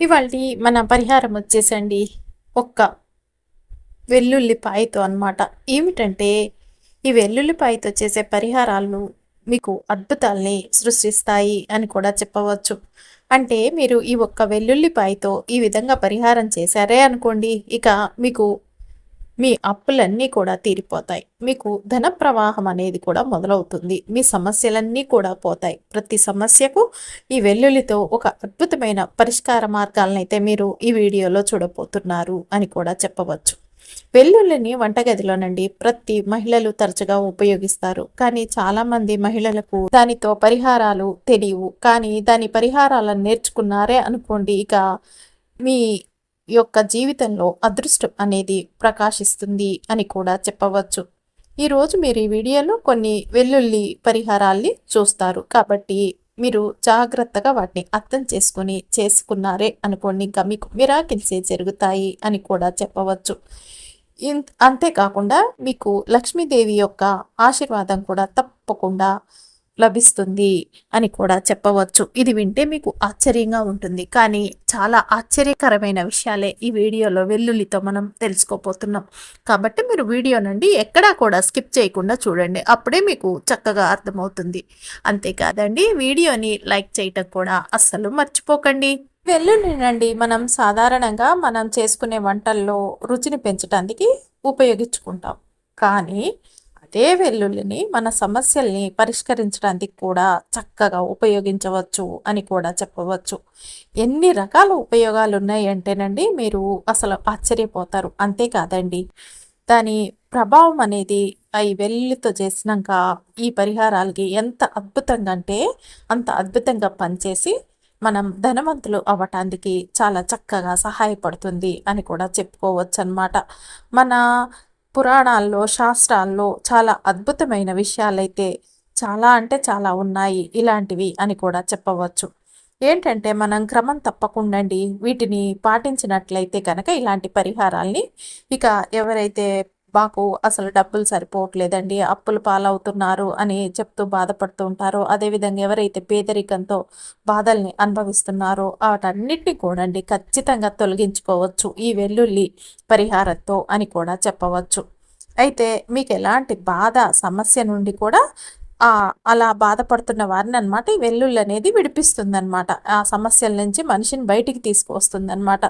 ఇవాళ మన పరిహారం వచ్చేసండి ఒక్క వెల్లుల్లిపాయతో అన్నమాట. ఏమిటంటే ఈ వెల్లుల్లిపాయతో చేసే పరిహారాలను మీకు అద్భుతాల్ని సృష్టిస్తాయి అని కూడా చెప్పవచ్చు. అంటే మీరు ఈ ఒక్క వెల్లుల్లిపాయతో ఈ విధంగా పరిహారం చేశారే అనుకోండి ఇక మీకు మీ అప్పులన్నీ కూడా తీరిపోతాయి. మీకు ధన ప్రవాహం అనేది కూడా మొదలవుతుంది. మీ సమస్యలన్నీ కూడా పోతాయి. ప్రతి సమస్యకు ఈ వెల్లుల్లితో ఒక అద్భుతమైన పరిష్కార మార్గాలను అయితే మీరు ఈ వీడియోలో చూడబోతున్నారు అని కూడా చెప్పవచ్చు. వెల్లుల్లిని వంటగదిలోనండి ప్రతి మహిళలు తరచుగా ఉపయోగిస్తారు. కానీ చాలా మంది మహిళలకు దానితో పరిహారాలు తెలియవు. కానీ దాని పరిహారాలను నేర్చుకున్నారే అనుకోండి ఇక మీ యొక్క జీవితంలో అదృష్టం అనేది ప్రకాశిస్తుంది అని కూడా చెప్పవచ్చు. ఈరోజు మీరు ఈ వీడియోలో కొన్ని వెల్లుల్లి పరిహారాల్ని చూస్తారు. కాబట్టి మీరు జాగ్రత్తగా వాటిని అర్థం చేసుకుని చేసుకున్నారే అనుకోండి ఇంకా మీకు విరాకిల్సే జరుగుతాయి అని కూడా చెప్పవచ్చు. అంతేకాకుండా మీకు లక్ష్మీదేవి యొక్క ఆశీర్వాదం కూడా తప్పకుండా లభిస్తుంది అని కూడా చెప్పవచ్చు. ఇది వింటే మీకు ఆశ్చర్యంగా ఉంటుంది. కానీ చాలా ఆశ్చర్యకరమైన విషయాలే ఈ వీడియోలో వెల్లుల్లితో మనం తెలుసుకోపోతున్నాం కాబట్టి మీరు వీడియో నుండి ఎక్కడా కూడా స్కిప్ చేయకుండా చూడండి. అప్పుడే మీకు చక్కగా అర్థమవుతుంది. అంతేకాదండి వీడియోని లైక్ చేయటం కూడా అస్సలు మర్చిపోకండి. వెల్లుల్లినండి మనం సాధారణంగా మనం చేసుకునే వంటల్లో రుచిని పెంచడానికి ఉపయోగించుకుంటాం. కానీ అదే వెల్లుల్లిని మన సమస్యల్ని పరిష్కరించడానికి కూడా చక్కగా ఉపయోగించవచ్చు అని కూడా చెప్పవచ్చు. ఎన్ని రకాల ఉపయోగాలు ఉన్నాయి అంటేనండి మీరు అసలు ఆశ్చర్యపోతారు. అంతేకాదండి దాని ప్రభావం అనేది ఈ వెల్లుల్లితో చేసినాక ఈ పరిహారాలకి ఎంత అద్భుతంగా అంటే అంత అద్భుతంగా పనిచేసి మనం ధనవంతులు అవ్వటానికి చాలా చక్కగా సహాయపడుతుంది అని కూడా చెప్పుకోవచ్చు అనమాట మన పురాణాల్లో శాస్త్రాల్లో చాలా అద్భుతమైన విషయాలైతే చాలా అంటే చాలా ఉన్నాయి ఇలాంటివి అని కూడా చెప్పవచ్చు. ఏంటంటే మనం క్రమం తప్పకుండండి వీటిని పాటించినట్లయితే కనుక ఇలాంటి పరిహారాల్ని ఇక ఎవరైతే మాకు అసలు డబ్బులు సరిపోవట్లేదండి అప్పులు పాలవుతున్నారు అని చెప్తూ బాధపడుతూ ఉంటారో. అదేవిధంగా ఎవరైతే పేదరికంతో బాధల్ని అనుభవిస్తున్నారో వాటన్నిటిని కూడా అండి ఖచ్చితంగా తొలగించుకోవచ్చు. ఈ వెల్లుల్లి పరిహారంతో అని కూడా చెప్పవచ్చు. అయితే మీకు ఎలాంటి బాధ సమస్య నుండి కూడా అలా బాధపడుతున్న వారిని అనమాట ఈ వెల్లుల్లి అనేది విడిపిస్తుంది అనమాట ఆ సమస్యల నుంచి మనిషిని బయటికి తీసుకువస్తుంది అనమాట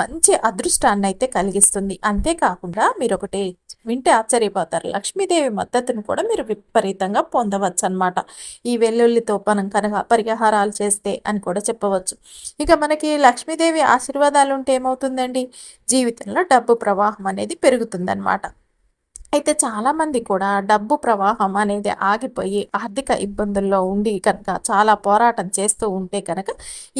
మంచి అదృష్టాన్ని అయితే కలిగిస్తుంది. అంతేకాకుండా మీరు ఒకటి వింటే ఆశ్చర్యపోతారు. లక్ష్మీదేవి మద్దతును కూడా మీరు విపరీతంగా పొందవచ్చు అనమాట ఈ వెల్లుల్లితో మనం కనుక పరిహారాలు చేస్తే అని కూడా చెప్పవచ్చు. ఇక మనకి లక్ష్మీదేవి ఆశీర్వాదాలు ఉంటే ఏమవుతుందండి? జీవితంలో డబ్బు ప్రవాహం అనేది పెరుగుతుందన్నమాట. అయితే చాలామంది కూడా డబ్బు ప్రవాహం అనేది ఆగిపోయి ఆర్థిక ఇబ్బందుల్లో ఉండి కనుక చాలా పోరాటం చేస్తూ ఉంటే కనుక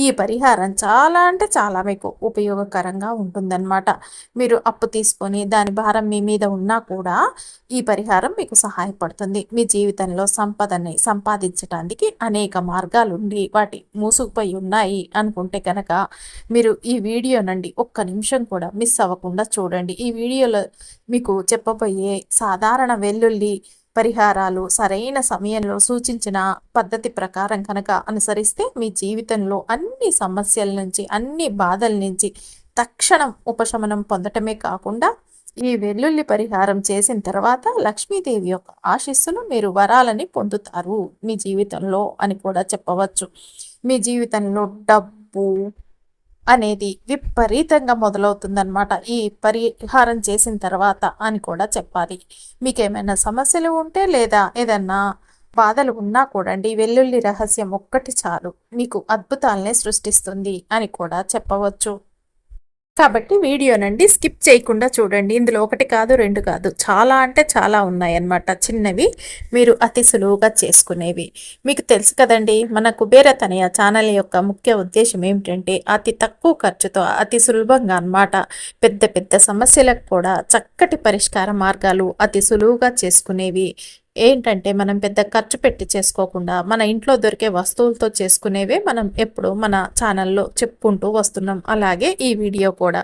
ఈ పరిహారం చాలా అంటే చాలా మీకు ఉపయోగకరంగా ఉంటుందన్నమాట. మీరు అప్పు తీసుకొని దాని భారం మీ మీద ఉన్నా కూడా ఈ పరిహారం మీకు సహాయపడుతుంది. మీ జీవితంలో సంపదని సంపాదించడానికి అనేక మార్గాలు ఉండి వాటి మూసుకుపోయి ఉన్నాయి అనుకుంటే కనుక మీరు ఈ వీడియో నుండి ఒక్క నిమిషం కూడా మిస్ అవ్వకుండా చూడండి. ఈ వీడియోలో మీకు చెప్పబోయే సాధారణ వెల్లుల్లి పరిహారాలు సరైన సమయంలో సూచించిన పద్ధతి ప్రకారం కనుక అనుసరిస్తే మీ జీవితంలో అన్ని సమస్యల నుంచి అన్ని బాధల నుంచి తక్షణం ఉపశమనం పొందటమే కాకుండా ఈ వెల్లుల్లి పరిహారం చేసిన తర్వాత లక్ష్మీదేవి యొక్క ఆశీస్సును మీరు వరాలని పొందుతారు మీ జీవితంలో అని కూడా చెప్పవచ్చు. మీ జీవితంలో డబ్బు అనేది విపరీతంగా మొదలవుతుందన్నమాట. ఈ పరిహారం చేసిన తర్వాత అని కూడా చెప్పాలి. మీకు ఏమైనా సమస్యలు ఉంటే లేదా ఏదన్నా బాధలు ఉన్నా కూడండి వెల్లుల్లి రహస్యం ఒక్కటి చాలు. మీకు అద్భుతాలనే సృష్టిస్తుంది అని కూడా చెప్పవచ్చు. కాబట్టి వీడియోనండి స్కిప్ చేయకుండా చూడండి. ఇందులో ఒకటి కాదు రెండు కాదు. చాలా అంటే చాలా ఉన్నాయన్నమాట చిన్నవి. మీరు అతి సులువుగా చేసుకునేవి. మీకు తెలుసు కదండి మన కుబేర తనయ ఛానల్ యొక్క ముఖ్య ఉద్దేశం ఏమిటంటే అతి తక్కువ ఖర్చుతో అతి సులభంగా అనమాట పెద్ద పెద్ద సమస్యలకు కూడా చక్కటి పరిష్కార మార్గాలు అతి సులువుగా చేసుకునేవి. ఏంటంటే మనం పెద్ద ఖర్చు పెట్టి చేసుకోకుండా మన ఇంట్లో దొరికే వస్తువులతో చేసుకునేవే మనం ఎప్పుడు మన ఛానల్లో చెప్పుకుంటూ వస్తున్నాం. అలాగే ఈ వీడియో కూడా.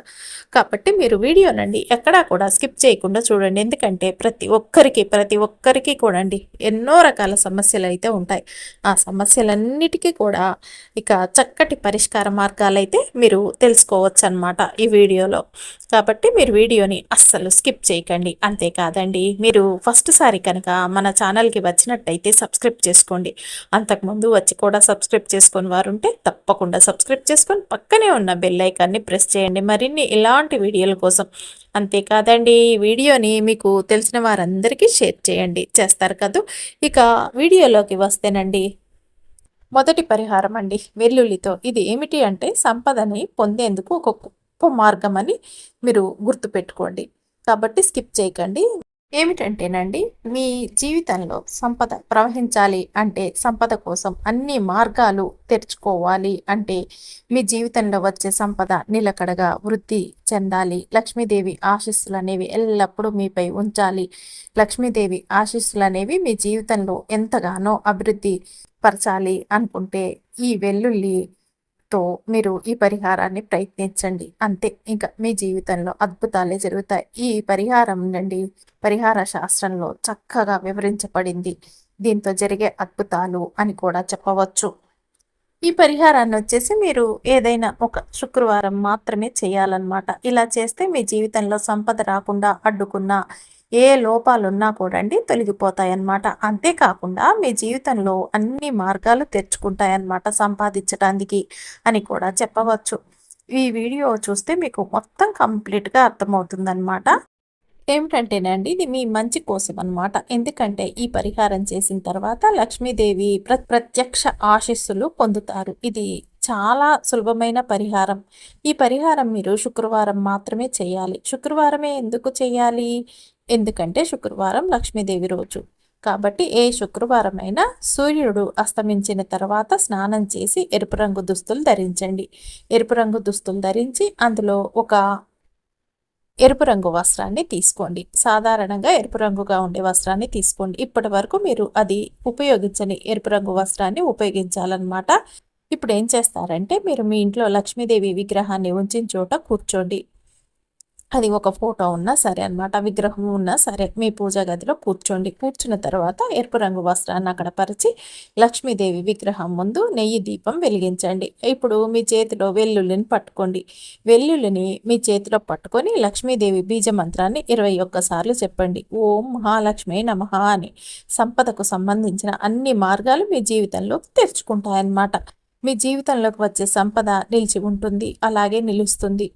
కాబట్టి మీరు వీడియోనండి ఎక్కడా కూడా స్కిప్ చేయకుండా చూడండి. ఎందుకంటే ప్రతి ఒక్కరికి ప్రతి ఒక్కరికి కూడా అండి ఎన్నో రకాల సమస్యలు అయితే ఉంటాయి. ఆ సమస్యలన్నిటికీ కూడా ఇక చక్కటి పరిష్కార మార్గాలు అయితే మీరు తెలుసుకోవచ్చు అనమాట ఈ వీడియోలో. కాబట్టి మీరు వీడియోని అస్సలు స్కిప్ చేయకండి. అంతేకాదండి మీరు ఫస్ట్ సారి కనుక మన ఛానల్కి వచ్చినట్టయితే సబ్స్క్రైబ్ చేసుకోండి. అంతకుముందు వచ్చి కూడా సబ్స్క్రైబ్ చేసుకొని వారు ఉంటే తప్పకుండా సబ్స్క్రైబ్ చేసుకొని పక్కనే ఉన్న బెల్ ఐకాన్ని ప్రెస్ చేయండి. మరిన్ని ఇలాంటి వీడియోల కోసం అంతేకాదండి ఈ వీడియోని మీకు తెలిసిన వారందరికీ షేర్ చేయండి. చేస్తారు కదా? ఇక వీడియోలోకి వస్తేనండి మొదటి పరిహారం అండి వెల్లుల్లితో. ఇది ఏమిటి అంటే సంపదని పొందేందుకు ఒక గొప్ప మార్గం అని మీరు గుర్తుపెట్టుకోండి. కాబట్టి స్కిప్ చేయకండి. ఏమిటంటేనండి మీ జీవితంలో సంపద ప్రవహించాలి అంటే సంపద కోసం అన్ని మార్గాలు తెరుచుకోవాలి అంటే మీ జీవితంలో వచ్చే సంపద నిలకడగా వృద్ధి చెందాలి. లక్ష్మీదేవి ఆశీస్సులు అనేవి ఎల్లప్పుడూ మీపై ఉంచాలి. లక్ష్మీదేవి ఆశీస్సులు అనేవి మీ జీవితంలో ఎంతగానో అభివృద్ధి పరచాలి అనుకుంటే ఈ వెల్లుల్లి తో మీరు ఈ పరిహారాన్ని ప్రయత్నించండి. అంతే. ఇంకా మీ జీవితంలో అద్భుతాలే జరుగుతాయి. ఈ పరిహారం నుండి పరిహార శాస్త్రంలో చక్కగా వివరించబడింది. దీంతో జరిగే అద్భుతాలు అని కూడా చెప్పవచ్చు. ఈ పరిహారాన్ని వచ్చేసి మీరు ఏదైనా ఒక శుక్రవారం మాత్రమే చేయాలన్నమాట. ఇలా చేస్తే మీ జీవితంలో సంపద రాకుండా అడ్డుకున్న ఏ లోపాలున్నా కూడా అండి తొలగిపోతాయన్నమాట. అంతేకాకుండా మీ జీవితంలో అన్ని మార్గాలు తెరుచుకుంటాయన్నమాట సంపాదించడానికి అని కూడా చెప్పవచ్చు. ఈ వీడియో చూస్తే మీకు మొత్తం కంప్లీట్గా అర్థమవుతుందన్నమాట. ఏమిటంటేనండి ఇది మీ మంచి కోసం అనమాట ఎందుకంటే ఈ పరిహారం చేసిన తర్వాత లక్ష్మీదేవి ప్ర ప్రత్యక్ష ఆశీస్సులు పొందుతారు. ఇది చాలా సులభమైన పరిహారం. ఈ పరిహారం మీరు శుక్రవారం మాత్రమే చేయాలి. శుక్రవారమే ఎందుకు చేయాలి? ఎందుకంటే శుక్రవారం లక్ష్మీదేవి రోజు. కాబట్టి ఏ శుక్రవారం అయినా సూర్యుడు అస్తమించిన తర్వాత స్నానం చేసి ఎరుపు రంగు దుస్తులు ధరించండి. ఎరుపు రంగు దుస్తులు ధరించి అందులో ఒక ఎరుపు రంగు వస్త్రాన్ని తీసుకోండి. సాధారణంగా ఎరుపు రంగుగా ఉండే వస్త్రాన్ని తీసుకోండి. ఇప్పటి వరకు మీరు అది ఉపయోగించని ఎరుపు రంగు వస్త్రాన్ని ఉపయోగించాలన్నమాట. ఇప్పుడు ఏం చేస్తారంటే మీరు మీ ఇంట్లో లక్ష్మీదేవి విగ్రహాన్ని ఉంచిన చోట కూర్చోండి. అది ఒక ఫోటో ఉన్నా సరే అనమాట విగ్రహం ఉన్నా సరే మీ పూజా గదిలో కూర్చోండి. కూర్చున్న తర్వాత ఎరుపు రంగు వస్త్రాన్ని అక్కడ పరిచి లక్ష్మీదేవి విగ్రహం ముందు నెయ్యి దీపం వెలిగించండి. ఇప్పుడు మీ చేతిలో వెల్లుల్లిని పట్టుకోండి. వెల్లుల్లిని మీ చేతిలో పట్టుకొని లక్ష్మీదేవి బీజ మంత్రాన్ని ఇరవై ఒక్కసార్లు చెప్పండి. ఓం మహాలక్ష్మి నమ అని సంపదకు సంబంధించిన అన్ని మార్గాలు మీ జీవితంలో తెరుచుకుంటాయన్నమాట. మీ జీవితంలోకి వచ్చే సంపద నిలిచి ఉంటుంది. అలాగే నిలుస్తుంది.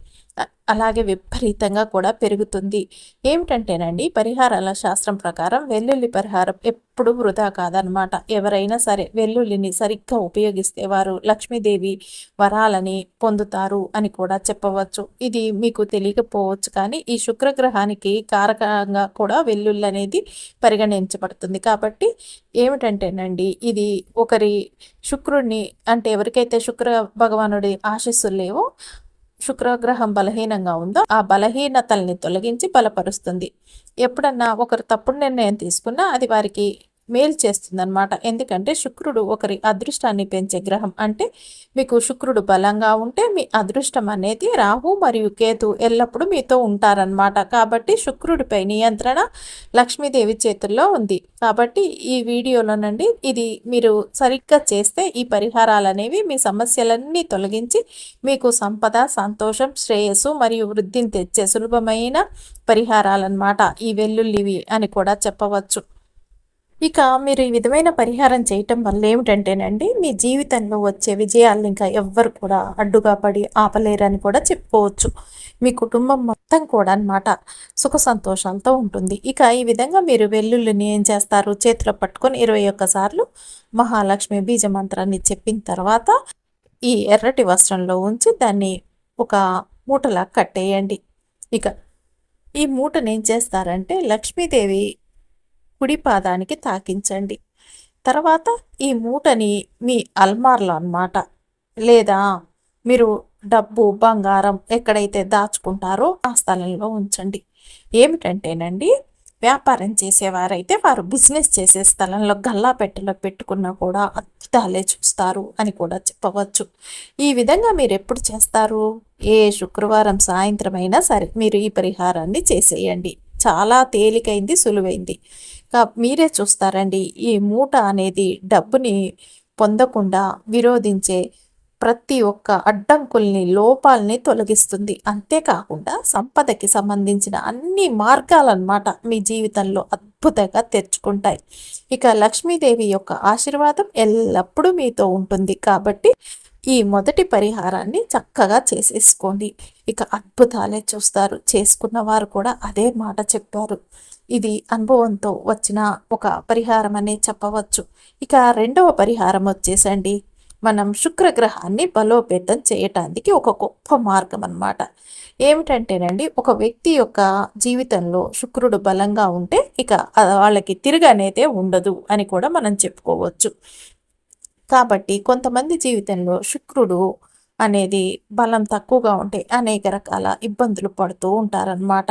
అలాగే విపరీతంగా కూడా పెరుగుతుంది. ఏమిటంటేనండి పరిహారాల శాస్త్రం ప్రకారం వెల్లుల్లి పరిహారం ఎప్పుడు వృధా కాదనమాట. ఎవరైనా సరే వెల్లుల్లిని సరిగ్గా ఉపయోగిస్తే వారు లక్ష్మీదేవి వరాలని పొందుతారు అని కూడా చెప్పవచ్చు. ఇది మీకు తెలియకపోవచ్చు కానీ ఈ శుక్రగ్రహానికి కారకంగా కూడా వెల్లుల్లి అనేది పరిగణించబడుతుంది. కాబట్టి ఏమిటంటేనండి ఇది ఒకరి శుక్రుడిని అంటే ఎవరికైతే శుక్ర భగవానుడి ఆశస్సులు లేవో శుక్రగ్రహం బలహీనంగా ఉందో ఆ బలహీనతల్ని తొలగించి బలపరుస్తుంది. ఎప్పుడన్నా ఒకరు తప్పుడు నిర్ణయం తీసుకున్నా అది వారికి మేలు చేస్తుందన్నమాట. ఎందుకంటే శుక్రుడు ఒకరి అదృష్టాన్ని పెంచే గ్రహం. అంటే మీకు శుక్రుడు బలంగా ఉంటే మీ అదృష్టం అనేది రాహు మరియు కేతు ఎల్లప్పుడూ మీతో ఉంటారనమాట కాబట్టి శుక్రుడిపై నియంత్రణ లక్ష్మీదేవి చేతుల్లో ఉంది. కాబట్టి ఈ వీడియోలోనండి ఇది మీరు సరిగ్గా చేస్తే ఈ పరిహారాలు అనేవి మీ సమస్యలన్నీ తొలగించి మీకు సంపద సంతోషం శ్రేయస్సు మరియు వృద్ధిని తెచ్చే సులభమైన పరిహారాలన్నమాట. ఈ వెల్లుల్లివి అని కూడా చెప్పవచ్చు. ఇక మీరు ఈ విధమైన పరిహారం చేయటం వల్ల ఏమిటంటేనండి మీ జీవితంలో వచ్చే విజయాలను ఇంకా ఎవ్వరు కూడా అడ్డుగా పడి ఆపలేరని కూడా చెప్పుకోవచ్చు. మీ కుటుంబం మొత్తం కూడా అనమాట సుఖ సంతోషాలతో ఉంటుంది. ఇక ఈ విధంగా మీరు వెల్లుల్లిని ఏం చేస్తారు? చేతిలో పట్టుకొని ఇరవై ఒక్కసార్లు మహాలక్ష్మి బీజ మంత్రాన్ని చెప్పిన తర్వాత ఈ ఎర్రటి వస్త్రంలో ఉంచి దాన్ని ఒక మూటలా కట్టేయండి. ఇక ఈ మూటను ఏం చేస్తారంటే లక్ష్మీదేవి కుడి పాదానికి తాకించండి. తర్వాత ఈ మూటని మీ అల్మార్లో అనమాట లేదా మీరు డబ్బు బంగారం ఎక్కడైతే దాచుకుంటారో ఆ స్థలంలో ఉంచండి. ఏమిటంటేనండి వ్యాపారం చేసేవారైతే వారు బిజినెస్ చేసే స్థలంలో గల్లా పెట్టెలో పెట్టుకున్నా కూడా అద్భుతాలే చూస్తారు అని కూడా చెప్పవచ్చు. ఈ విధంగా మీరు ఎప్పుడు చేస్తారు? ఏ శుక్రవారం సాయంత్రం అయినా సరే మీరు ఈ పరిహారాన్ని చేసేయండి. చాలా తేలికైంది సులువైంది. మీరే చూస్తారండి. ఈ మూట అనేది డబ్బుని పొందకుండా విరోధించే ప్రతి ఒక్క అడ్డంకుల్ని లోపాలని తొలగిస్తుంది. అంతేకాకుండా సంపదకి సంబంధించిన అన్ని మార్గాలన్నమాట మీ జీవితంలో అద్భుతంగా తెచ్చుకుంటాయి ఇక లక్ష్మీదేవి యొక్క ఆశీర్వాదం ఎల్లప్పుడూ మీతో ఉంటుంది. కాబట్టి ఈ మొదటి పరిహారాన్ని చక్కగా చేసేసుకోండి. ఇక అద్భుతాలే చూస్తారు. చేసుకున్న వారు కూడా అదే మాట చెప్పారు. ఇది అనుభవంతో వచ్చిన ఒక పరిహారం అనే చెప్పవచ్చు. ఇక రెండవ పరిహారం వచ్చేసండి. మనం శుక్రగ్రహాన్ని బలోపేతం చేయటానికి ఒక గొప్ప మార్గం అన్నమాట ఏమిటంటేనండి ఒక వ్యక్తి యొక్క జీవితంలో శుక్రుడు బలంగా ఉంటే ఇక వాళ్ళకి తిరగనేదే ఉండదు అని కూడా మనం చెప్పుకోవచ్చు. కాబట్టి కొంతమంది జీవితంలో శుక్రుడు అనేది బలం తక్కువగా ఉంటే అనేక రకాల ఇబ్బందులు పడుతూ ఉంటారనమాట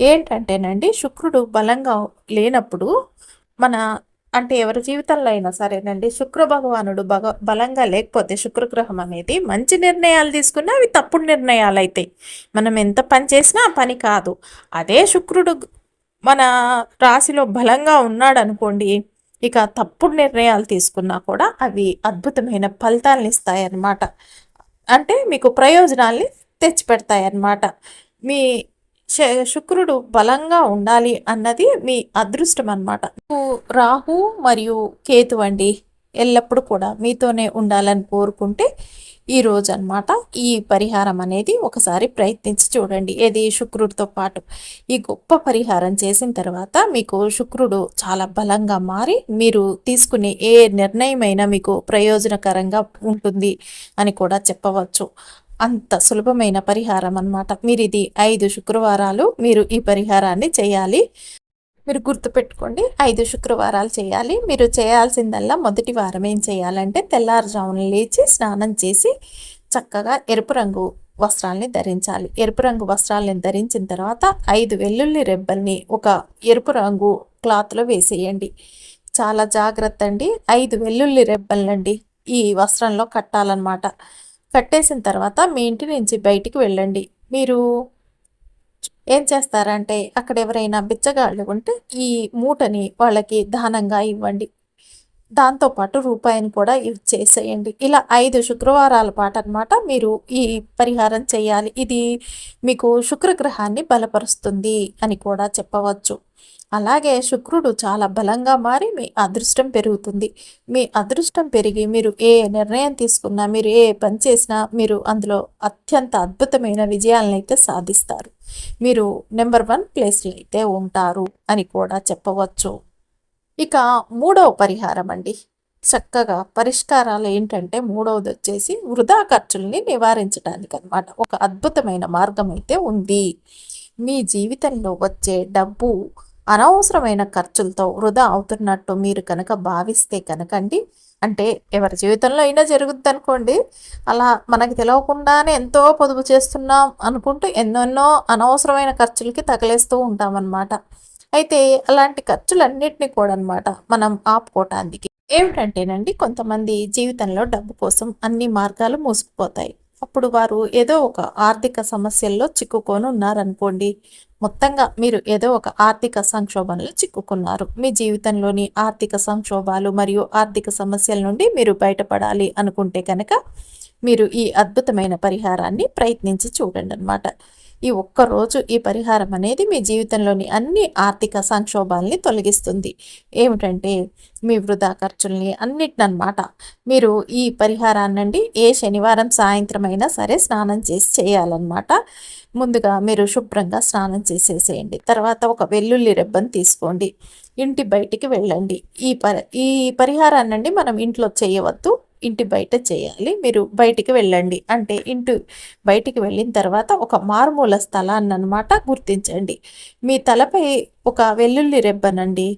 ఏంటంటేనండి శుక్రుడు బలంగా లేనప్పుడు మన అంటే ఎవరి జీవితంలో అయినా సరేనండి శుక్ర భగవానుడు బగ బలంగా లేకపోతే శుక్రగ్రహం అనేది మంచి నిర్ణయాలు తీసుకున్నా అవి తప్పుడు నిర్ణయాలు అవుతాయి మనం ఎంత పని చేసినా ఆ పని కాదు. అదే శుక్రుడు మన రాశిలో బలంగా ఉన్నాడు అనుకోండి ఇక తప్పుడు నిర్ణయాలు తీసుకున్నా కూడా అవి అద్భుతమైన ఫలితాలను ఇస్తాయి అన్నమాట అంటే మీకు ప్రయోజనాల్ని తెచ్చిపెడతాయన్నమాట. మీ శ- శుక్రుడు బలంగా ఉండాలి అన్నది మీ అదృష్టం అన్నమాట రాహు మరియు కేతు అండి ఎల్లప్పుడూ కూడా మీతోనే ఉండాలని కోరుకుంటే ఈ రోజు అన్నమాట ఈ పరిహారం అనేది ఒకసారి ప్రయత్నించి చూడండి. ఏది శుక్రుడితో పాటు ఈ గొప్ప పరిహారం చేసిన తర్వాత మీకు శుక్రుడు చాలా బలంగా మారి మీరు తీసుకునే ఏ నిర్ణయమైనా మీకు ప్రయోజనకరంగా ఉంటుంది అని కూడా చెప్పవచ్చు. అంత సులభమైన పరిహారం అన్నమాట. మీరు ఇది ఐదు శుక్రవారాలు మీరు ఈ పరిహారాన్ని చేయాలి. మీరు గుర్తుపెట్టుకోండి ఐదు శుక్రవారాలు చేయాలి. మీరు చేయాల్సిందల్లా మొదటి వారం ఏం చేయాలంటే తెల్లారుజామున లేచి స్నానం చేసి చక్కగా ఎరుపు రంగు వస్త్రాల్ని ధరించాలి. ఎరుపు రంగు వస్త్రాలని ధరించిన తర్వాత ఐదు వెల్లుల్లి రెబ్బల్ని ఒక ఎరుపు రంగు క్లాత్లో వేసేయండి. చాలా జాగ్రత్త అండి. ఐదు వెల్లుల్లి రెబ్బలండి ఈ వస్త్రంలో కట్టాలన్నమాట. కట్టేసిన తర్వాత మీ ఇంటి నుంచి బయటికి వెళ్ళండి. మీరు ఏం చేస్తారంటే అక్కడ ఎవరైనా బిచ్చగాళ్ళు ఉంటే ఈ మూటని వాళ్ళకి దానంగా ఇవ్వండి. దాంతోపాటు రూపాయిని కూడా యూజ్ చేసేయండి. ఇలా ఐదు శుక్రవారాల పాటు అనమాట మీరు ఈ పరిహారం చేయాలి. ఇది మీకు శుక్రగ్రహాన్ని బలపరుస్తుంది అని కూడా చెప్పవచ్చు. అలాగే శుక్రుడు చాలా బలంగా మారి మీ అదృష్టం పెరుగుతుంది. మీ అదృష్టం పెరిగి మీరు ఏ నిర్ణయం తీసుకున్నా మీరు ఏ పని చేసినా మీరు అందులో అత్యంత అద్భుతమైన విజయాలను అయితే సాధిస్తారు. మీరు నెంబర్ వన్ ప్లేస్లో అయితే ఉంటారు అని కూడా చెప్పవచ్చు. ఇక మూడవ పరిహారం అండి. చక్కగా పరిష్కారాలు ఏంటంటే మూడవది వచ్చేసి వృధా ఖర్చుల్ని నివారించడానికి అనమాట ఒక అద్భుతమైన మార్గం అయితే ఉంది. మీ జీవితంలో వచ్చే డబ్బు అనవసరమైన ఖర్చులతో వృధా అవుతున్నట్టు మీరు కనుక భావిస్తే కనుకండి అంటే ఎవరి జీవితంలో అయినా జరుగుద్ది అనుకోండి అలా మనకి తెలియకుండానే ఎంతో పొదుపు చేస్తున్నాం అనుకుంటూ ఎన్నెన్నో అనవసరమైన ఖర్చులకి తగిలేస్తూ ఉంటామన్నమాట. అయితే అలాంటి ఖర్చులన్నిటిని కూడా అనమాట మనం ఆపుకోవటానికి ఏమిటంటేనండి కొంతమంది జీవితంలో డబ్బు కోసం అన్ని మార్గాలు మూసుకుపోతాయి. అప్పుడు వారు ఏదో ఒక ఆర్థిక సమస్యల్లో చిక్కుకొని ఉన్నారనుకోండి మొత్తంగా మీరు ఏదో ఒక ఆర్థిక సంక్షోభంలో చిక్కుకున్నారు. మీ జీవితంలోని ఆర్థిక సంక్షోభాలు మరియు ఆర్థిక సమస్యల నుండి మీరు బయటపడాలి అనుకుంటే కనుక మీరు ఈ అద్భుతమైన పరిహారాన్ని ప్రయత్నించి చూడండి అనమాట ఈ ఒక్కరోజు ఈ పరిహారం అనేది మీ జీవితంలోని అన్ని ఆర్థిక సంక్షోభాల్ని తొలగిస్తుంది. ఏమిటంటే మీ వృధా ఖర్చుల్ని అన్నిటినమాట మీరు ఈ పరిహారాన్నండి ఏ శనివారం సాయంత్రం అయినా సరే స్నానం చేసి చేయాలన్నమాట ముందుగా మీరు శుభ్రంగా స్నానం చేసేసేయండి. తర్వాత ఒక వెల్లుల్లి రెబ్బను తీసుకోండి. ఇంటి బయటికి వెళ్ళండి. ఈ పరి ఈ పరిహారాన్నండి మనం ఇంట్లో చేయవద్దు. ఇంటి బయట చేయాలి. మీరు బయటికి వెళ్ళండి. అంటే ఇంటి బయటికి వెళ్ళిన తర్వాత ఒక మారుమూల స్థలాన్ని అనమాట గుర్తించండి. మీ తలపై ఒక వెల్లుల్లి రెబ్బనండి.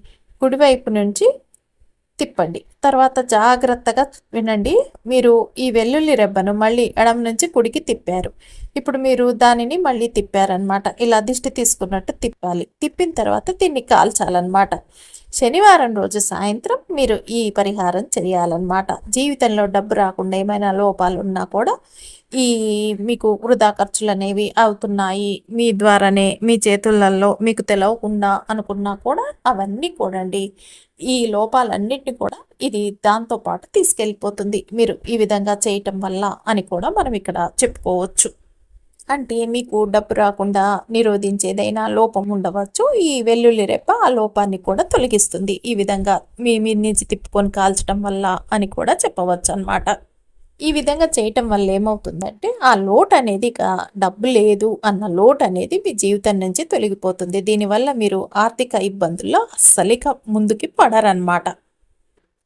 కుడివైపు నుంచి తిప్పండి. తర్వాత జాగ్రత్తగా వినండి. మీరు ఈ వెల్లుల్లి రెబ్బను మళ్ళీ ఎడమ నుంచి కుడికి తిప్పారు. ఇప్పుడు మీరు దానిని మళ్ళీ తిప్పారనమాట ఇలా దిష్టి తీసుకున్నట్టు తిప్పాలి. తిప్పిన తర్వాత దీన్ని కాల్చాలన్నమాట. శనివారం రోజు సాయంత్రం మీరు ఈ పరిహారం చేయాలన్నమాట. జీవితంలో డబ్బు రాకుండా ఏమైనా లోపాలు ఉన్నా కూడా ఈ మీకు వృధా ఖర్చులు అనేవి అవుతున్నాయి. మీ ద్వారానే మీ చేతులలో మీకు తెలవకుండా అనుకున్నా కూడా అవన్నీ కూడండి. ఈ లోపాలన్నింటినీ కూడా ఇది దాంతో పాటు తీసుకెళ్ళిపోతుంది. మీరు ఈ విధంగా చేయటం వల్ల అని కూడా మనం ఇక్కడ చెప్పుకోవచ్చు. అంటే మీకు డబ్బు రాకుండా నిరోధించేదైనా లోపం ఉండవచ్చు. ఈ వెల్లుల్లి రెప్ప ఆ లోపాన్ని కూడా తొలగిస్తుంది. ఈ విధంగా మీ మీ నుంచి తిప్పుకొని కాల్చడం వల్ల అని కూడా చెప్పవచ్చు అనమాట ఈ విధంగా చేయటం వల్ల ఏమవుతుందంటే ఆ లోటు అనేది ఇక డబ్బు లేదు అన్న లోటు అనేది మీ జీవితం నుంచి తొలగిపోతుంది. దీనివల్ల మీరు ఆర్థిక ఇబ్బందుల్లో అస్సలిక ముందుకి పడరనమాట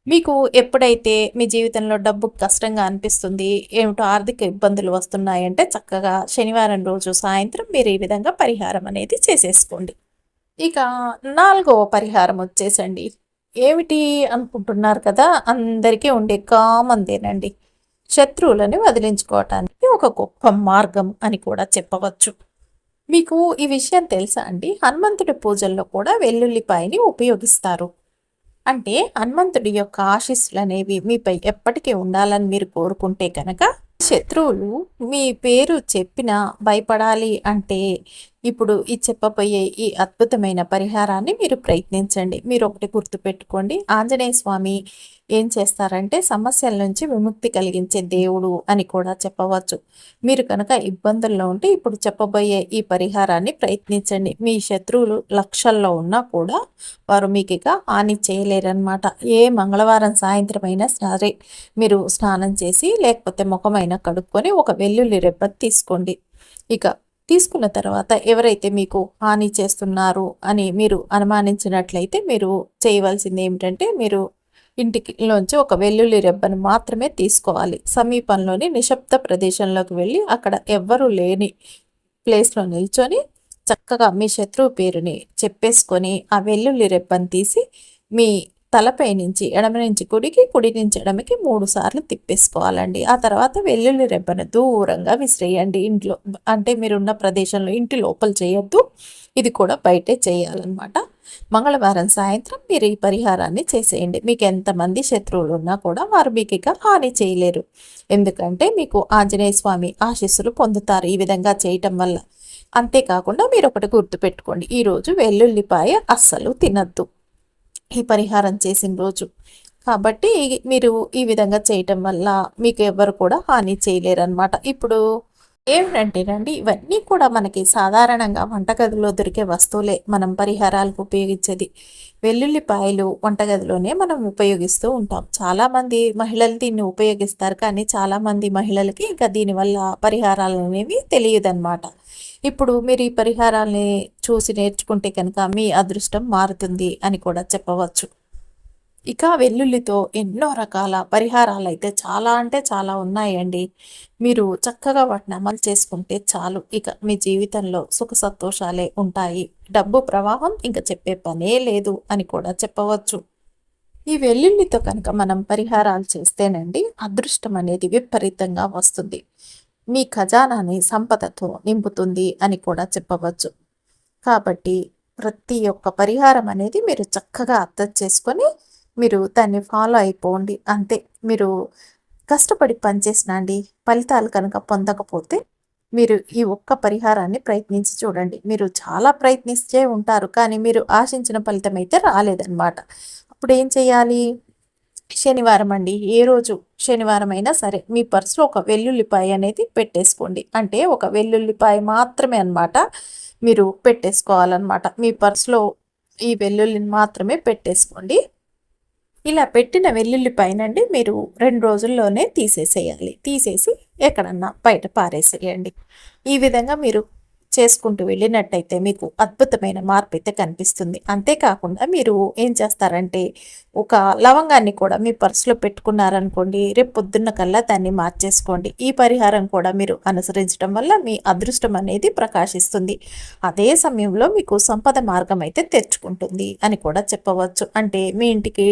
మీకు ఎప్పుడైతే మీ జీవితంలో డబ్బు కష్టంగా అనిపిస్తుంది ఏమిటో ఆర్థిక ఇబ్బందులు వస్తున్నాయంటే చక్కగా శనివారం రోజు సాయంత్రం మీరు ఈ విధంగా పరిహారం అనేది చేసేసుకోండి. ఇక నాలుగవ పరిహారం వచ్చేసండి. ఏమిటి అనుకుంటున్నారు కదా? అందరికీ ఉండే కామందేనండి. శత్రువులని వదిలించుకోవటానికి ఒక గొప్ప మార్గం అని కూడా చెప్పవచ్చు. మీకు ఈ విషయం తెలుసా అండి? హనుమంతుడి పూజల్లో కూడా వెల్లుల్లిపాయని ఉపయోగిస్తారు. అంటే హనుమంతుడి యొక్క ఆశీస్సులు అనేవి మీపై ఎప్పటికీ ఉండాలని మీరు కోరుకుంటే కనుక శత్రువులు మీ పేరు చెప్పిన భయపడాలి అంటే ఇప్పుడు ఈ చెప్పబోయే ఈ అద్భుతమైన పరిహారాన్ని మీరు ప్రయత్నించండి. మీరు ఒకటి గుర్తుపెట్టుకోండి. ఆంజనేయ స్వామి ఏం చేస్తారంటే సమస్యల నుంచి విముక్తి కలిగించే దేవుడు అని కూడా చెప్పవచ్చు. మీరు కనుక ఇబ్బందుల్లో ఉంటే ఇప్పుడు చెప్పబోయే ఈ పరిహారాన్ని ప్రయత్నించండి. మీ శత్రువులు లక్షల్లో ఉన్నా కూడా వారు మీకు ఇక హాని చేయలేరన్నమాట. ఏ మంగళవారం సాయంత్రం అయినా సరే మీరు స్నానం చేసి లేకపోతే ముఖమైనా కడుక్కొని ఒక వెల్లుల్లి రెబ్బ తీసుకోండి. ఇక తీసుకున్న తర్వాత ఎవరైతే మీకు హాని చేస్తున్నారు అని మీరు అనుమానించినట్లయితే మీరు చేయవలసింది ఏమిటంటే మీరు ఇంటికిలోంచి ఒక వెల్లుల్లి రెబ్బను మాత్రమే తీసుకోవాలి. సమీపంలోని నిశ్శబ్ద ప్రదేశంలోకి వెళ్ళి అక్కడ ఎవ్వరూ లేని ప్లేస్లో నిల్చొని చక్కగా మీ శత్రువు పేరుని చెప్పేసుకొని ఆ వెల్లుల్లి రెబ్బను తీసి మీ తలపై నుంచి ఎడమ నుంచి కుడికి కుడి నుంచి ఎడమకి మూడు సార్లు తిప్పేసుకోవాలండి. ఆ తర్వాత వెల్లుల్లి రెబ్బను దూరంగా విసిరేయండి. ఇంట్లో అంటే మీరున్న ప్రదేశంలో ఇంటి లోపల చేయొద్దు. ఇది కూడా బయటే చేయాలన్నమాట. మంగళవారం సాయంత్రం మీరు ఈ పరిహారాన్ని చేసేయండి. మీకు ఎంతమంది శత్రువులు ఉన్నా కూడా వారు మీకు ఇక హాని చేయలేరు. ఎందుకంటే మీకు ఆంజనేయ స్వామి ఆశీస్సులు పొందుతారు. ఈ విధంగా చేయటం వల్ల అంతేకాకుండా మీరు ఒకటి గుర్తుపెట్టుకోండి. ఈరోజు వెల్లుల్లిపాయ అస్సలు తినద్దు. ఈ పరిహారం చేసిన రోజు. కాబట్టి మీరు ఈ విధంగా చేయటం వల్ల మీకు ఎవరు కూడా హాని చేయలేరు అనమాట ఇప్పుడు ఏమిటంటేనండి ఇవన్నీ కూడా మనకి సాధారణంగా వంటగదిలో దొరికే వస్తువులే మనం పరిహారాలకు ఉపయోగించేది. వెల్లుల్లిపాయలు వంటగదిలోనే మనం ఉపయోగిస్తూ ఉంటాం. చాలామంది మహిళలు దీన్ని ఉపయోగిస్తారు కానీ చాలామంది మహిళలకి ఇంకా దీనివల్ల పరిహారాలు అనేవి తెలియదన్నమాట. ఇప్పుడు మీరు ఈ పరిహారాలని చూసి నేర్చుకుంటే కనుక మీ అదృష్టం మారుతుంది అని కూడా చెప్పవచ్చు. ఇక వెల్లుల్లితో ఎన్నో రకాల పరిహారాలు అయితే చాలా అంటే చాలా ఉన్నాయండి. మీరు చక్కగా వాటిని అమలు చేసుకుంటే చాలు. ఇక మీ జీవితంలో సుఖ సంతోషాలే ఉంటాయి. డబ్బు ప్రవాహం ఇంకా చెప్పే పనే లేదు అని కూడా చెప్పవచ్చు. ఈ వెల్లుల్లితో కనుక మనం పరిహారాలు చేస్తేనండి అదృష్టం అనేది విపరీతంగా వస్తుంది. మీ ఖజానాని సంపదతో నింపుతుంది అని కూడా చెప్పవచ్చు. కాబట్టి ప్రతి ఒక్క పరిహారం అనేది మీరు చక్కగా అర్థం చేసుకొని మీరు దాన్ని ఫాలో అయిపోండి. అంతే. మీరు కష్టపడి పనిచేసినండి ఫలితాలు కనుక పొందకపోతే మీరు ఈ ఒక్క పరిహారాన్ని ప్రయత్నించి చూడండి. మీరు చాలా ప్రయత్నిస్తే ఉంటారు కానీ మీరు ఆశించిన ఫలితం అయితే రాలేదన్నమాట. అప్పుడు ఏం చేయాలి? శనివారం అండి. ఏ రోజు శనివారం అయినా సరే మీ పర్సులో ఒక వెల్లుల్లిపాయ అనేది పెట్టేసుకోండి. అంటే ఒక వెల్లుల్లిపాయ మాత్రమే అనమాట మీరు పెట్టేసుకోవాలన్నమాట. మీ పర్సులో ఈ వెల్లుల్లిని మాత్రమే పెట్టేసుకోండి. ఇలా పెట్టిన వెల్లుల్లి పైనండి మీరు రెండు రోజుల్లోనే తీసేసేయాలి. తీసేసి ఎక్కడన్నా బయట పారేసేయండి. ఈ విధంగా మీరు చేసుకుంటూ వెళ్ళినట్టయితే మీకు అద్భుతమైన మార్పు అయితే కనిపిస్తుంది. అంతేకాకుండా మీరు ఏం చేస్తారంటే ఒక లవంగాన్ని కూడా మీ పర్సులో పెట్టుకున్నారనుకోండి రేపు పొద్దున్న కల్లా దాన్ని మార్చేసుకోండి. ఈ పరిహారం కూడా మీరు అనుసరించడం వల్ల మీ అదృష్టం అనేది ప్రకాశిస్తుంది. అదే సమయంలో మీకు సంపద మార్గం అయితే తెచ్చుకుంటుంది అని కూడా చెప్పవచ్చు. అంటే మీ ఇంటికి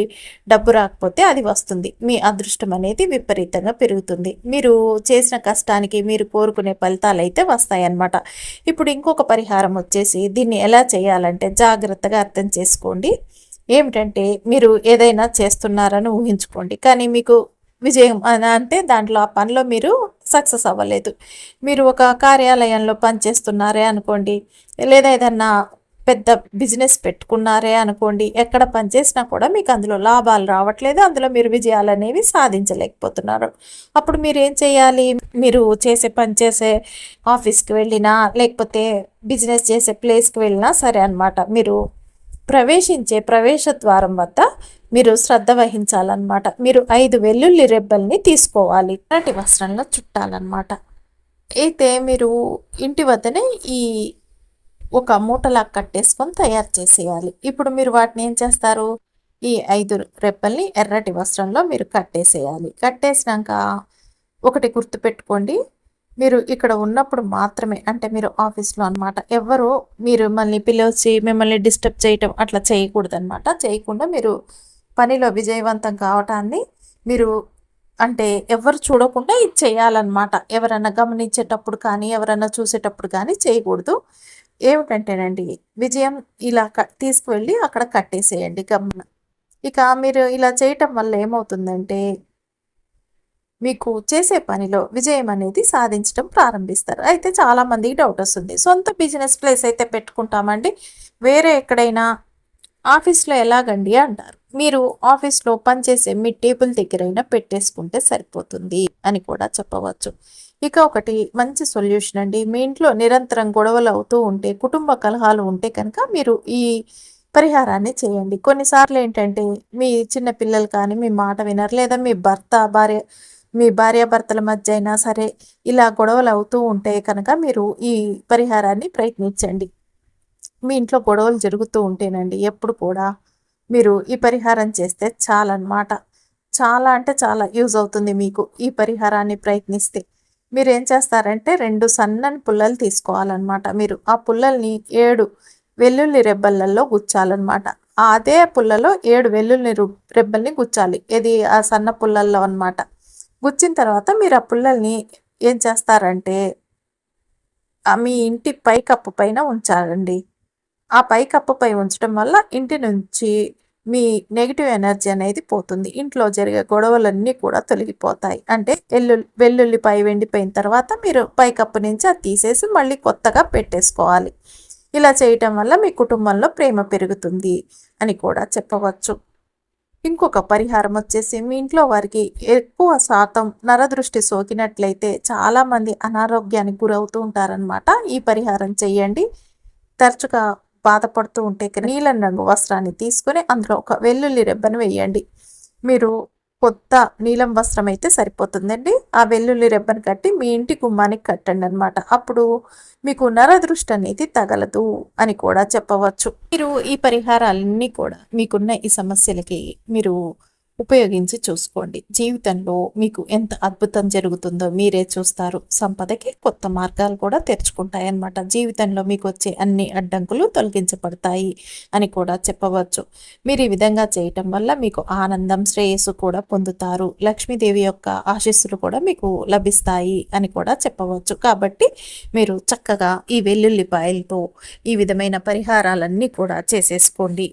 డబ్బు రాకపోతే అది వస్తుంది. మీ అదృష్టం అనేది విపరీతంగా పెరుగుతుంది. మీరు చేసిన కష్టానికి మీరు కోరుకునే ఫలితాలు అయితే వస్తాయన్నమాట. ఇప్పుడు ఇంకొక పరిహారం వచ్చేసి దీన్ని ఎలా చేయాలంటే జాగ్రత్తగా అర్థం చేసుకోండి. ఏమిటంటే మీరు ఏదైనా చేస్తున్నారని ఊహించుకోండి. కానీ మీకు విజయం అంటే దాంట్లో ఆ పనిలో మీరు సక్సెస్ అవ్వలేదు. మీరు ఒక కార్యాలయంలో పనిచేస్తున్నారే అనుకోండి లేదా ఏదన్నా పెద్ద బిజినెస్ పెట్టుకున్నారే అనుకోండి ఎక్కడ పనిచేసినా కూడా మీకు అందులో లాభాలు రావట్లేదు అందులో మీరు విజయాలు అనేవి సాధించలేకపోతున్నారు. అప్పుడు మీరు ఏం చేయాలి? మీరు చేసే పని చేసే ఆఫీస్కి వెళ్ళినా లేకపోతే బిజినెస్ చేసే ప్లేస్కి వెళ్ళినా సరే అనమాట మీరు ప్రవేశించే ప్రవేశ ద్వారం వద్ద మీరు శ్రద్ధ వహించాలన్నమాట. మీరు ఐదు వెల్లుల్లి రెబ్బల్ని తీసుకోవాలి. నటి వస్త్రంలో చుట్టాలన్నమాట. అయితే మీరు ఇంటి వద్దనే ఈ ఒక మూటలా కట్టేసుకొని తయారు చేసేయాలి. ఇప్పుడు మీరు వాటిని ఏం చేస్తారు? ఈ ఐదు రెప్పల్ని ఎర్రటి వస్త్రంలో మీరు కట్టేసేయాలి. కట్టేసినాక ఒకటి గుర్తుపెట్టుకోండి. మీరు ఇక్కడ ఉన్నప్పుడు మాత్రమే అంటే మీరు ఆఫీస్లో అనమాట ఎవరు మీరు మిమ్మల్ని పిలిచి మిమ్మల్ని డిస్టర్బ్ చేయటం అట్లా చేయకూడదు అనమాట చేయకుండా మీరు పనిలో విజయవంతం కావటాన్ని మీరు అంటే ఎవరు చూడకుండా ఇది చేయాలన్నమాట. ఎవరైనా గమనించేటప్పుడు కానీ ఎవరైనా చూసేటప్పుడు కానీ చేయకూడదు. ఏమిటంటేనండి విజయం ఇలా తీసుకువెళ్ళి అక్కడ కట్టేసేయండి గమన ఇక మీరు ఇలా చేయటం వల్ల ఏమవుతుందంటే మీకు చేసే పనిలో విజయం అనేది సాధించడం ప్రారంభిస్తారు. అయితే చాలామందికి డౌట్ వస్తుంది. సొంత బిజినెస్ ప్లేస్ అయితే పెట్టుకుంటామండి. వేరే ఎక్కడైనా ఆఫీస్లో ఎలాగండి అంటారు. మీరు ఆఫీస్లో పనిచేసే మీ టేబుల్ దగ్గరైనా పెట్టేసుకుంటే సరిపోతుంది అని కూడా చెప్పవచ్చు. ఇక ఒకటి మంచి సొల్యూషన్ అండి. మీ ఇంట్లో నిరంతరం గొడవలు అవుతూ ఉంటే కుటుంబ కలహాలు ఉంటే కనుక మీరు ఈ పరిహారాన్ని చేయండి. కొన్నిసార్లు ఏంటంటే మీ చిన్న పిల్లలు కానీ మీ మాట వినరు. లేదా మీ భర్త భార్య మీ భార్యాభర్తల మధ్య అయినా సరే ఇలా గొడవలు అవుతూ ఉంటే కనుక మీరు ఈ పరిహారాన్ని ప్రయత్నించండి. మీ ఇంట్లో గొడవలు జరుగుతూ ఉంటేనండి ఎప్పుడు కూడా మీరు ఈ పరిహారం చేస్తే చాలన్నమాట. చాలా అంటే చాలా యూజ్ అవుతుంది మీకు ఈ పరిహారాన్ని ప్రయత్నిస్తే. మీరు ఏం చేస్తారంటే రెండు సన్నని పుల్లలు తీసుకోవాలన్నమాట. మీరు ఆ పుల్లల్ని ఏడు వెల్లుల్లి రెబ్బలలో గుచ్చాలన్నమాట. అదే పుల్లలో ఏడు వెల్లుల్లి రెబ్బల్ని గుచ్చాలి. ఇది ఆ సన్న పుల్లల్లో అనమాట గుచ్చిన తర్వాత మీరు ఆ పుల్లల్ని ఏం చేస్తారంటే మీ ఇంటి పైకప్పు పైన ఉంచాలండి. ఆ పైకప్పుపై ఉంచడం వల్ల ఇంటి నుంచి మీ నెగిటివ్ ఎనర్జీ అనేది పోతుంది. ఇంట్లో జరిగే గొడవలన్నీ కూడా తొలగిపోతాయి. అంటే వెల్లుల్లి వెల్లుల్లిపాయ వెండిపోయిన తర్వాత మీరు పైకప్పు నుంచి అది తీసేసి మళ్ళీ కొత్తగా పెట్టేసుకోవాలి. ఇలా చేయటం వల్ల మీ కుటుంబంలో ప్రేమ పెరుగుతుంది అని కూడా చెప్పవచ్చు. ఇంకొక పరిహారం వచ్చేసి మీ ఇంట్లో వారికి ఎక్కువ శాతం నరదృష్టి సోకినట్లయితే చాలామంది అనారోగ్యానికి గురవుతూ ఉంటారనమాట ఈ పరిహారం చేయండి తరచుగా బాధపడుతూ ఉంటే నీలం రంగు వస్త్రాన్ని తీసుకుని అందులో ఒక వెల్లుల్లి రెబ్బను వేయండి. మీరు కొత్త నీలం వస్త్రం అయితే సరిపోతుందండి. ఆ వెల్లుల్లి రెబ్బను కట్టి మీ ఇంటి గుమ్మానికి కట్టండి అనమాట అప్పుడు మీకు నరదృష్టి అనేది తగలదు అని కూడా చెప్పవచ్చు. మీరు ఈ పరిహారాలన్నీ కూడా మీకున్న ఈ సమస్యలకి మీరు ఉపయోగించి చూసుకోండి. జీవితంలో మీకు ఎంత అద్భుతం జరుగుతుందో మీరే చూస్తారు. సంపదకి కొత్త మార్గాలు కూడా తెరుచుకుంటాయి జీవితంలో మీకు వచ్చే అన్ని అడ్డంకులు తొలగించబడతాయి అని కూడా చెప్పవచ్చు. మీరు ఈ విధంగా చేయటం వల్ల మీకు ఆనందం శ్రేయస్సు కూడా పొందుతారు. లక్ష్మీదేవి యొక్క ఆశీస్సులు కూడా మీకు లభిస్తాయి అని కూడా చెప్పవచ్చు. కాబట్టి మీరు చక్కగా ఈ వెల్లుల్లిపాయలతో ఈ విధమైన పరిహారాలన్నీ కూడా చేసేసుకోండి.